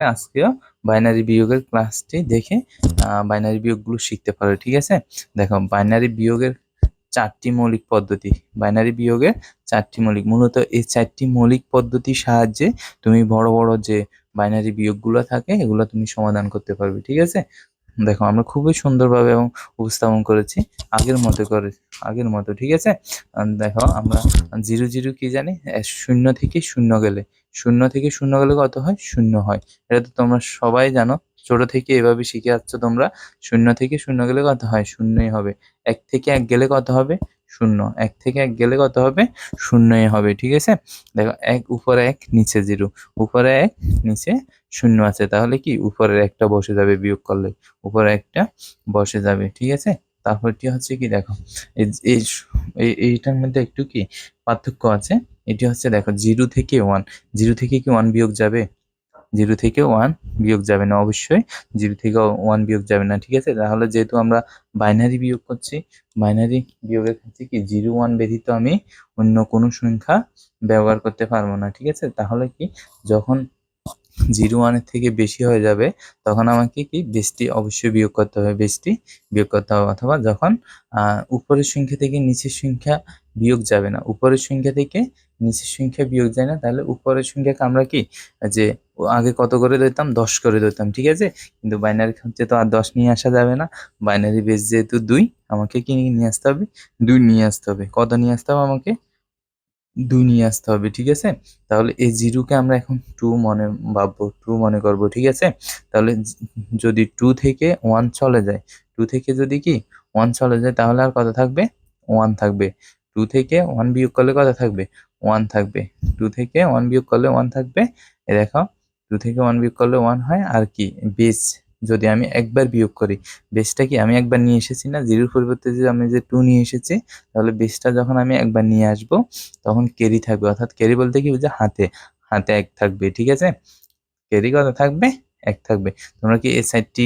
আজকেও বাইনারি বিয়োগের ক্লাসটি দেখে বাইনারি বিয়োগগুলো শিখতে পারো, ঠিক আছে? দেখো, বাইনারি বিয়োগের চারটি মৌলিক পদ্ধতি। বাইনারি বিয়োগের চারটি মৌলিক, মূলত এই চারটি মৌলিক পদ্ধতির সাহায্যে তুমি বড় বড় যে বাইনারি বিয়োগগুলো থাকে, এগুলো তুমি সমাধান করতে পারবে, ঠিক আছে? দেখো, আমরা খুবই সুন্দরভাবে এবং উপস্থাপন করেছি। আগের মতো করে, আগের মতো, ঠিক আছে? দেখো, আমরা জিরো জিরো কি জানি? শূন্য থেকে শূন্য গেলে। শূন্য থেকে শূন্য গেলে কত হয়? শূন্য হয়। এটা তো তোমরা সবাই জানো। ছোট থেকে এভাবে শিখে আসছো তোমরা, শূন্য থেকে শূন্য গেলে কত হয়? শূন্যই হবে। এক থেকে এক গেলে কত হবে? শূন্য। এক থেকে এক গেলে কত হবে? শূন্যই হবে, ঠিক আছে? দেখো, এক উপরে এক, নিচে জিরো। উপরে এক, নিচে শূন্য আছে। তাহলে কি? উপরের একটা বসে যাবে বিয়োগ করলে। উপরে একটা বসে যাবে, ঠিক আছে? তারপরটি হচ্ছে কি? দেখো, এই এই এই- এইটার মধ্যে একটু কি? পার্থক্য আছে। এটি হচ্ছে, দেখো, জিরো থেকে ওয়ান জিরো থেকে কি ওয়ান বিয়োগ যাবে? জিরো থেকে ওয়ান বিয়োগ যাবে না অবশ্যই, জিরো থেকে ওয়ান বিয়োগ যাবে না, ঠিক আছে? তাহলে যেহেতু আমরা বাইনারি বিয়োগ করছি বাইনারি বিয়োগের ক্ষেত্রে কি জিরো ওয়ান ব্যতীত আমি অন্য কোনো সংখ্যা ব্যবহার করতে পারব না, ঠিক আছে? তাহলে কি যখন জিরো ওয়ানের থেকে বেশি হয়ে যাবে, তখন আমাকে কি? বেশটি অবশ্যই বিয়োগ করতে হবে, বেশটি বিয়োগ করতে হবে। অথবা যখন উপরের সংখ্যা থেকে নিচের সংখ্যা বিয়োগ যাবে না, উপরের সংখ্যা থেকে নিচের সংখ্যা বিয়োগ যায় না, তাহলে উপরের সংখ্যাকে আমরা কি? যে আগে কত করে দিতাম দশ করে দিতাম ঠিক আছে? কিন্তু বাইনারি ক্ষেত্রে তো আর দশ নিয়ে আসা যাবে না। বাইনারি বেস যেহেতু দুই, আমাকে কি নিয়ে আসতে হবে? দুই নিয়ে আসতে হবে। কত নিয়ে আসতে হবে আমাকে? দুই নিয়ে আসতে হবে, ঠিক আছে? তাহলে এই জিরোকে আমরা এখন টু মনে ভাববো টু মনে করব, ঠিক আছে? তাহলে যদি টু থেকে ওয়ান চলে যায় টু থেকে যদি কি ওয়ান চলে যায়, তাহলে আর কত থাকবে? ওয়ান থাকবে। টু থেকে ওয়ান বিয়োগ করলে কত থাকবে? ওয়ান থাকবে। টু থেকে ওয়ান বিয়োগ করলে ওয়ান থাকবে। এ দেখো টু থেকে ওয়ান বিয়োগ করলে ওয়ান হয়, আর কি বেস যদি আমি একবার বিয়োগ করি বেসটা কি আমি একবার নিয়ে এসেছি না? জিরোর পরিবর্তে যে আমি যে টু নিয়ে এসেছি, তাহলে বেসটা যখন আমি একবার নিয়ে আসব, তখন ক্যারি থাকবে। অর্থাৎ ক্যারি বলতে কি বুঝে হাতে হাতে এক থাকবে, ঠিক আছে? ক্যারি কত থাকবে? এক থাকবে। তোমরা কি এই সাইডটি